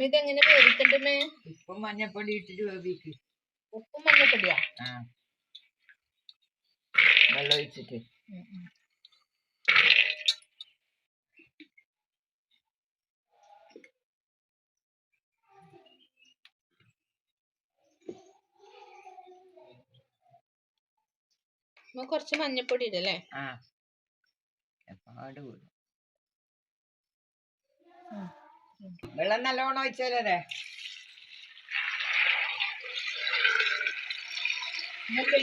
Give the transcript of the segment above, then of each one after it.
അമ്മ എങ്ങനെ വേവിക്കണ്ടേ ഉപ്പും മഞ്ഞപ്പൊടി ഇട്ടിട്ട് വേവിക്ക്. ഉപ്പും മഞ്ഞപ്പൊടിയാ? ആ. വെള്ളം ഒഴിച്ചിട്ട്. കുറച്ച് മഞ്ഞപ്പൊടി ഇടല്ലേ? ആ. എപ്പാട് കൂടും. വെള്ളം നല്ലോണം ഒഴിച്ചാലേ ഇതൊക്കെ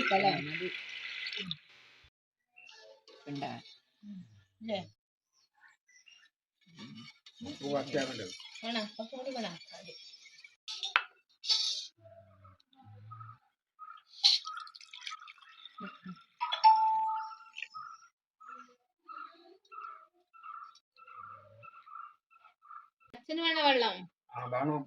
വേണോ? വേണോ? അച്ഛന് വേണോ.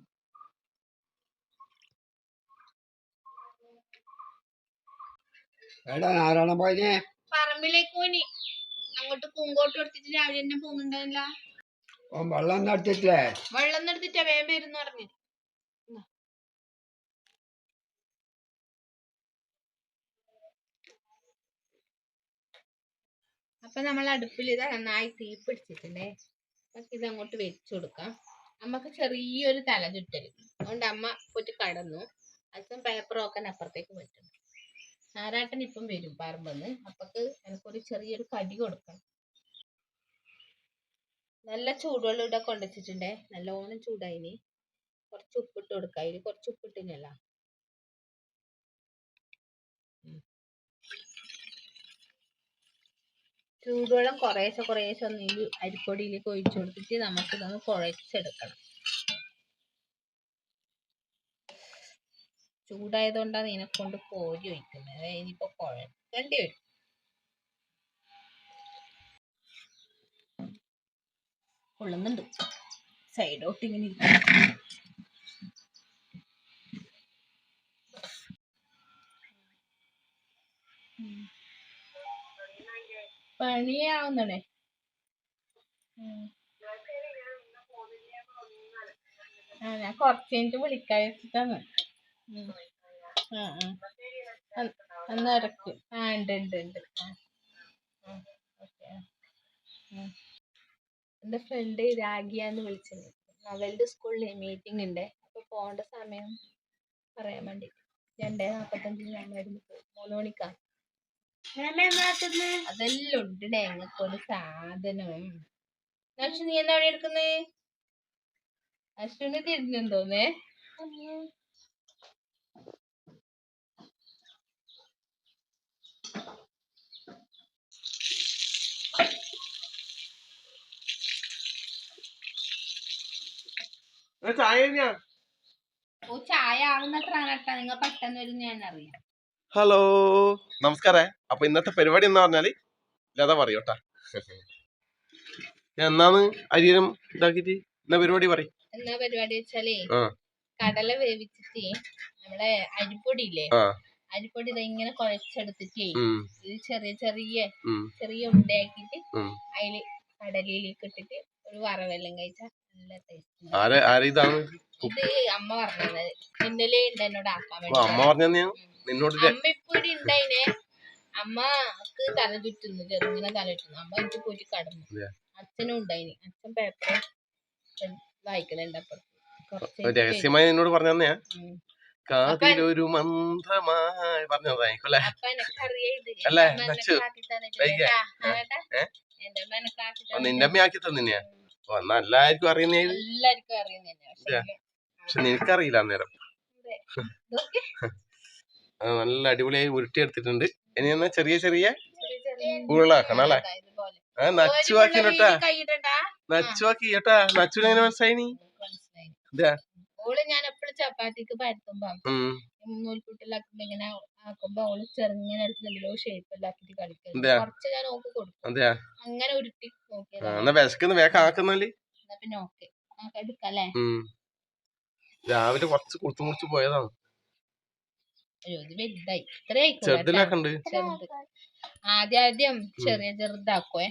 വെള്ളം എടാ ആരാണ് പോയിനെ? പറമ്പിലേക്ക് പോയി അങ്ങോട്ട് പൂങ്കോട്ട് എടുത്തിട്ട് രാവിലെ തന്നെ പോകുന്നുണ്ടായില്ല ഓൻ വെള്ളം നടത്തിട്ടില്ലേ വെള്ളം എടുത്തിട്ടാ വേഗം വരുന്നു പറഞ്ഞു. അപ്പൊ നമ്മൾ അടുപ്പിൽ ഇത് നന്നായി തീ പിടിച്ചിട്ടുണ്ടേ. നമുക്ക് ഇത് അങ്ങോട്ട് വെച്ചു കൊടുക്കാം. അമ്മയ്ക്ക് ചെറിയൊരു തല ചുറ്റൽ അതുകൊണ്ട് അമ്മ പോയിട്ട് കടന്നു. അച്ഛൻ പേപ്പറൊക്കെ അപ്പുറത്തേക്ക് പറ്റും നാരാട്ടൻ ഇപ്പം വരും പറമ്പെന്ന്. അപ്പക്ക് എനിക്കൊരു ചെറിയൊരു കടി കൊടുക്കണം. നല്ല ചൂടുവെള്ളം ഇവിടെ കൊണ്ടുവച്ചിട്ടുണ്ടേ. നല്ലോണം ചൂടായിന് കുറച്ച് ഉപ്പിട്ട് കൊടുക്കാം. അതിൽ കുറച്ച് ഉപ്പിട്ടിനല്ല ചൂടുവെള്ളം കുറേശ്ശെ കുറേശ്ശെ ഒന്ന് ഈ അരിപ്പൊടിയിലേക്ക് ഒഴിച്ചു കൊടുത്തിട്ട് നമുക്ക് ഇതൊന്ന് കുഴച്ചെടുക്കണം ചൂടായതുകൊണ്ടാണ് ഇതിനെ കൊണ്ട് കോരി ഒഴിക്കുന്നത് അതായത് ഇനിയിപ്പോ കുഴക്കേണ്ടി വരും കൊള്ളുന്നുണ്ട് സൈഡോട്ട് ഇങ്ങനെ ഇരിക്കുന്നു. ഉം. പണിയാവുന്നടേ ഉം. ആ ഞാൻ കുറച്ച് കഴിഞ്ഞിട്ട് വിളിക്കാൻ വെച്ചിട്ടാണ്. ആ ആ. അ- എന്നാ ഇറക്ക് ആ ഉണ്ട് ഉണ്ട് ഉണ്ട്. എന്റെ ഫ്രണ്ട് രാഗിയാന്ന് വിളിച്ചത്. അവളുടെ സ്കൂളിൽ മീറ്റിംഗ് ഉണ്ട് അപ്പൊ പോകേണ്ട സമയം പറയാൻ വേണ്ടി രണ്ടേ നാപ്പത്തഞ്ചിന് ഞാൻ മരുന്ന് പോകും മൂന്ന് മണിക്കാ. അതെല്ലാം ഉണ്ട് ഞങ്ങൾക്ക് ഒരു സാധനം. അശ്വ നീ എന്താ അവിടെ എടുക്കുന്നേ? അശ്വിന് തിരിഞ്ഞെന്ന് തോന്നേ ഓ ചായ ആവുന്നത്ര കേട്ടാ. നിങ്ങൾ പെട്ടെന്ന് വരും ഞാൻ അറിയാം ഹലോ. നമസ്കാരേ. അപ്പൊ ഇന്നത്തെ പരിപാടി എന്ന് പറഞ്ഞാൽ ലത പറയൂട്ടാ. എന്നാന്ന് അരിയനും ഇതാക്കിട്ട് എന്നാ പരിപാടി പറയും. എന്നാ പരിപാടി വെച്ചാലേ ആ. കടല വേവിച്ചിട്ട് നമ്മളെ അരിപ്പൊടി ഇല്ലേ ആ. അരിപ്പൊടി ഇങ്ങനെ കുഴച്ചെടുത്തിട്ടേ ഇത് ചെറിയ ചെറിയ ചെറിയ ഉണ്ടയാക്കിട്ട് അതിൽ കടലിലേക്ക് ഇട്ടിട്ട് ഒരു വറവെല്ലാം കഴിച്ചാൽ നല്ല ടേസ്റ്റ് ആരെ ആരെ ഇതാണ്? ഇത് അമ്മ പറഞ്ഞത്. ഇന്നലെ ഉണ്ട് എന്നോട് ആക്കാൻ വേണ്ടി അമ്മ പറഞ്ഞ നിന്നോട് അമ്മയ്ക്ക് തല ചുറ്റുന്നു ചെറുങ്ങനെ തല ചുറ്റുന്നു. അമ്മ എനിക്ക് പോയിട്ട് കടന്നു? അച്ഛനും ഉണ്ടായിന്. അച്ഛൻ പേപ്പർ വായിക്കലുണ്ട് അപ്പുറത്ത്. രഹസ്യമായി നിന്നോട് പറഞ്ഞു. കാതിലൊരു മന്ത്രമായി പറഞ്ഞതായിരിക്കും അല്ലേ? ആക്കി നിന്റെ അമ്മ തന്നെയാ ഓ എന്നാ എല്ലാവർക്കും അറിയുന്നേ. എല്ലാവർക്കും അറിയുന്നേ. പക്ഷെ നിനക്കറിയില്ല അന്നേരം. നല്ല അടിപൊളിയായി ഉരുട്ടിയെടുത്തിട്ടുണ്ട്. ഇനി എന്നാ ചെറിയ ചെറിയ ഉരുളാക്കണം അല്ലേ? ആ നച്ചുവാക്കി കേട്ടാ നച്ചുവാക്കി കേട്ടാ നച്ചുവിനെ എങ്ങനെ മനസ്സിലായി നീ ഓൾ ഞാൻ എപ്പോഴും ചപ്പാത്തിക്ക് പരത്തുമ്പോ ഇങ്ങനെ ആക്കുമ്പോ ചെറുങ്ങനെ എടുത്തിട്ടുണ്ടല്ലോ ഷേപ്പ് എല്ലാക്കിട്ട്? കുറച്ച് ഞാൻ ഓക്ക് കൊടുക്കും. അതെയാ. അങ്ങനെ ഉരുട്ടി നോക്കിയതാ. പിന്നെ ഓക്കെ. എടുക്കല്ലേ രാവിലെ കുറച്ച് കുളിച്ചു മുറിച്ച് പോയതാണ്. ഇത് വലുതായി. ഇത്രയും ചെറുതിലാക്കണ്ട് ചെറുത് ആദ്യം ആദ്യം ചെറിയ ചെറുതാക്കുവേ.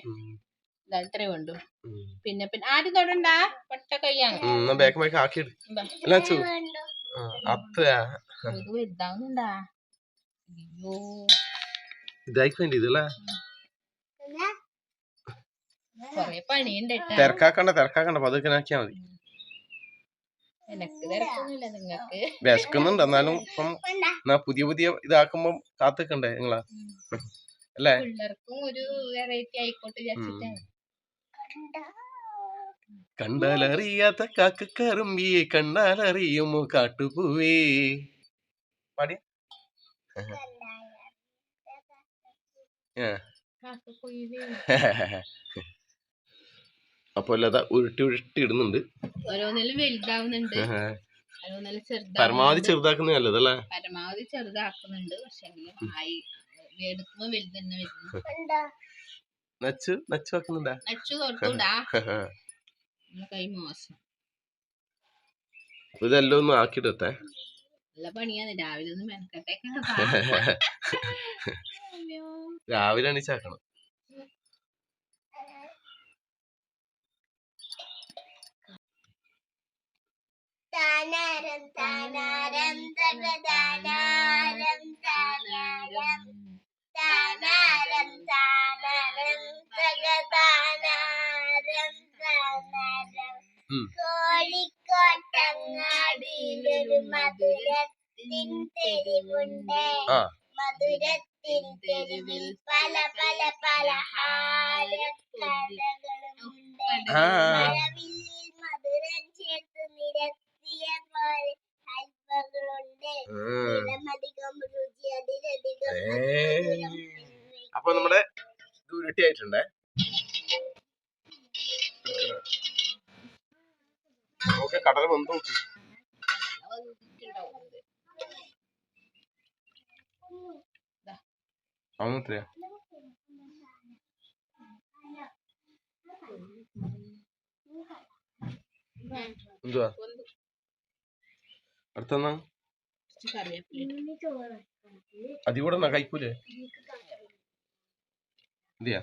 ഇത്രേ വേണ്ടു പിന്നെ പിന്നെ ആദ്യം തൊടണ്ട? പൊട്ട കയ്യാണ്. വലുതാവുന്നുണ്ടാ. അയ്യോ. കൊറേ പണിയുണ്ട് തിരക്കാക്കണ്ട തിരക്കാക്കണ്ട. പതുക്കെ ആക്കിയാ മതി. എനക്ക് തിരക്കൊന്നുമില്ല നിങ്ങക്ക്. വിശക്കുന്നുണ്ട്. എന്നാലും ഇപ്പം എന്നാ പുതിയ പുതിയ ഇതാക്കുമ്പോ കാത്തിക്കണ്ടേ നിങ്ങളാ? അല്ലേ? പിള്ളേർക്കും ഒരു വെറൈറ്റി ആയിക്കോട്ടെ വിചാരിച്ചിട്ടാണ്. കണ്ടാലറിയാത്ത കാക്കക്കറുമ്പിയെ കണ്ടാലറിയുമോ കാട്ടുപൂവേ? പാടി. കാക്കക്കുയിൽ. അപ്പൊ അല്ലാതെ ഉരുട്ടി ഉരുട്ടി ഇടുന്നുണ്ട്. ഓരോന്നിലും വലുതാവുന്നുണ്ട്. പരമാവധി ചെറുതാക്കുന്ന നല്ലതല്ലേ പരമാവധി ചെറുതാക്കുന്നുണ്ട്. പക്ഷെ നച്ചു നച്ചു വെക്കുന്നുണ്ടാ? നച്ചു കൈ മോശം. അപ്പൊ ഇതെല്ലാം ഒന്ന് ആക്കിയിട്ടെ നല്ല പണിയാണ്. രാവിലെ ഒന്ന് മെനക്കട്ടെ രാവിലെ എണീച്ചാക്കണം. താനാരം താനാരം തകതാനാരം താനാരം. താനാരം താനാരം തകതാനാരം താനാരം. കോഴിക്കോട്ടങ്ങാടിയിലൊരു മധുരത്തിൻ തെരുവുണ്ട്. മധുരത്തിൻ തെരുവിൽ പല പല പലഹാര കടകളുമുണ്ട് അപ്പൊ നമ്മുടെ ഇത് ഉരുട്ടി ആയിട്ടുണ്ടേ. ഓക്കെ കടല വന്നു നോക്കി. എന്തുവാ? അടുത്തെന്നാ കറിവേപ്പില എന്നാ കഴിക്കൂലേ? ഇല്ലയാ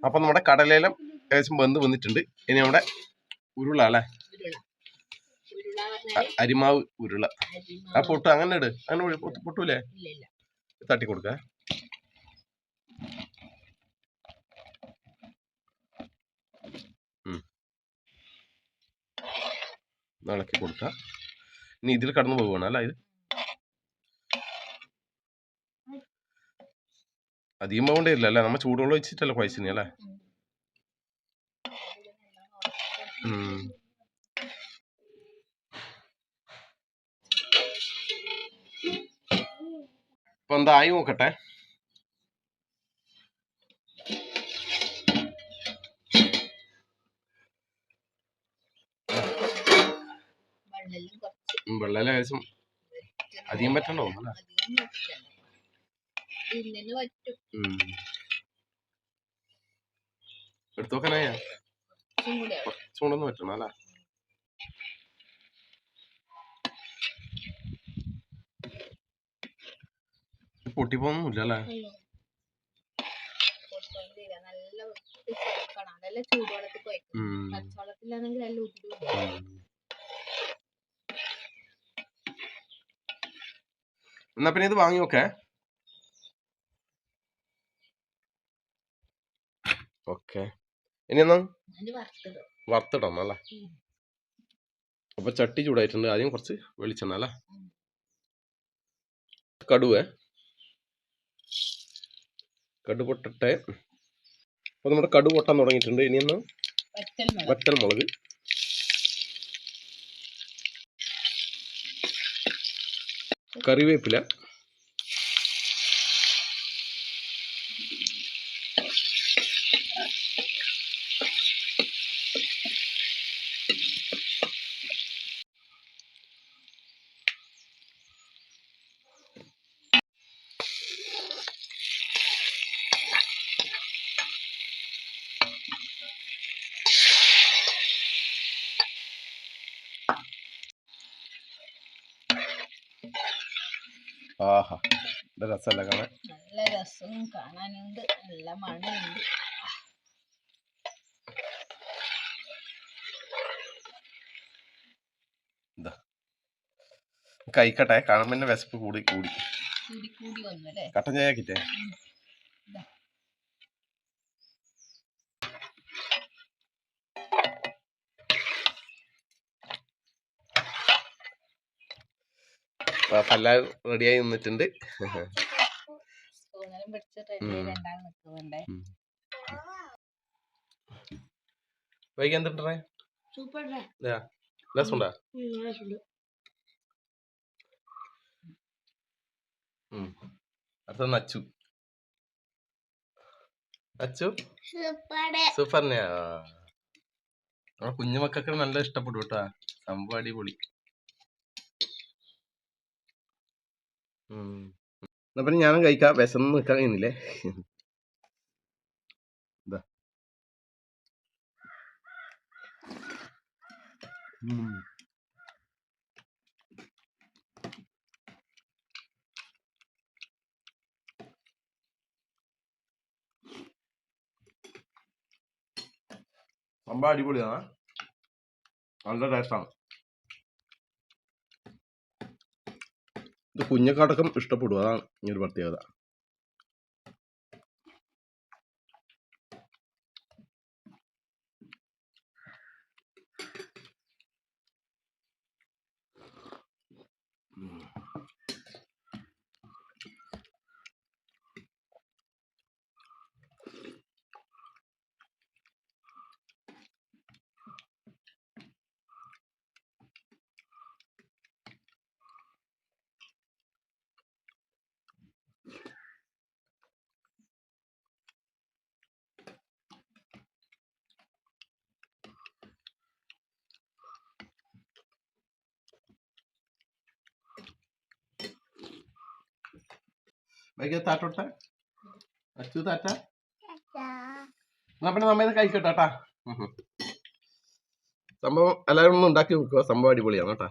അപ്പൊ നമ്മുടെ കടലേലം ഏകദേശം വെന്ത് വന്നിട്ടുണ്ട്. ഇനി നമ്മുടെ ഉരുള അല്ലേ? അരിമാവ് ഉരുള. ആ പൊട്ടു. അങ്ങനെ ഇട് അങ്ങനെ പൊട്ടൂലേ തട്ടി കൊടുക്ക ഇളക്കി കൊടുക്കുക. ഇനി ഇതിൽ കടന്നു പോവുകയാണ്. അല്ല? ഇത്? അധികം പോകണ്ടേ ഇല്ല അല്ലേ? നമ്മ ചൂടുവെള്ളം ഒഴിച്ചിട്ടല്ലേ കുഴച്ചിനി അല്ലേ. ഇപ്പൊ എന്താ നോക്കട്ടെ? വെള്ളെല്ലാം കുറച്ച് വെള്ളം ലേശം അധികം പറ്റണ്ടോ. ഇതിന് പറ്റും. എടുത്തു നോക്കാനായ കുറച്ചും കൂടെ ആവും. ചൂടൊന്നും പറ്റണം അല്ലേ പൊട്ടിപ്പോന്നില്ല അല്ലേ. നല്ല ചൂടുവെള്ളത്തിൽ ഉം. പച്ചവെള്ളത്തിലാണെങ്കിൽ നല്ല ഉതിരും എന്നാ പിന്നെ ഇത് വാങ്ങി നോക്കേ ഓക്കെ. ഇനി എന്നാ? വറുത്തിടണം അല്ലേ. അപ്പൊ ചട്ടി ചൂടായിട്ടുണ്ട്. ആദ്യം കുറച്ച് വെളിച്ചെണ്ണ അല്ലേ? കടുവ. കടു പൊട്ടട്ടെ. അപ്പൊ നമ്മുടെ കടു പൊട്ടാൻ തുടങ്ങിയിട്ടുണ്ട്. ഇനി ഒന്ന് വറ്റൽ മുളക് വറ്റൽ മുളക് കറിവേപ്പില. ഇത് രസമല്ല കാണാൻ? നല്ല നല്ല രസവും കാണാനുണ്ട്. നല്ല മണമുണ്ട് കഴിക്കട്ടെ കാണുമ്പോൾ വിശപ്പ് കൂടി കൂടി. കൂടി കൂടി വന്നു അല്ലേ? കട്ടൻ ചായ ആക്കിട്ടേ എല്ലാം റെഡിയായി നിന്നിട്ടുണ്ട്. വൈകി എന്തിട്ടേ സൂപ്പർ രസമുണ്ടാ? അടുത്ത നച്ചു. നമ്മളെ കുഞ്ഞുമക്കൊക്കെ നല്ല ഇഷ്ടപ്പെടും കേട്ടാ. സംഭവം അടിപൊളി. എന്നാ പിന്നെ ഞാനും കഴിക്കാം. വിശന്ന് നിൽക്കാൻ കഴിയുന്നില്ലേ. സംഭവം അടിപൊളിയാണ്. നല്ല ടേസ്റ്റാണ്. ഇത് കുഞ്ഞക്കാടക്കം ഇഷ്ടപ്പെടും. അതാണ് ഈ ഒരു പ്രത്യേകത വൈകി താറ്റോട്ടെ അച്ചു താറ്റ നമ്മ ഇത് കഴിക്കട്ടെ കേട്ടാ. സംഭവം എല്ലാവരും ഒന്ന് ഉണ്ടാക്കി നോക്കുക സംഭവം അടിപൊളിയാണ് കേട്ടാ.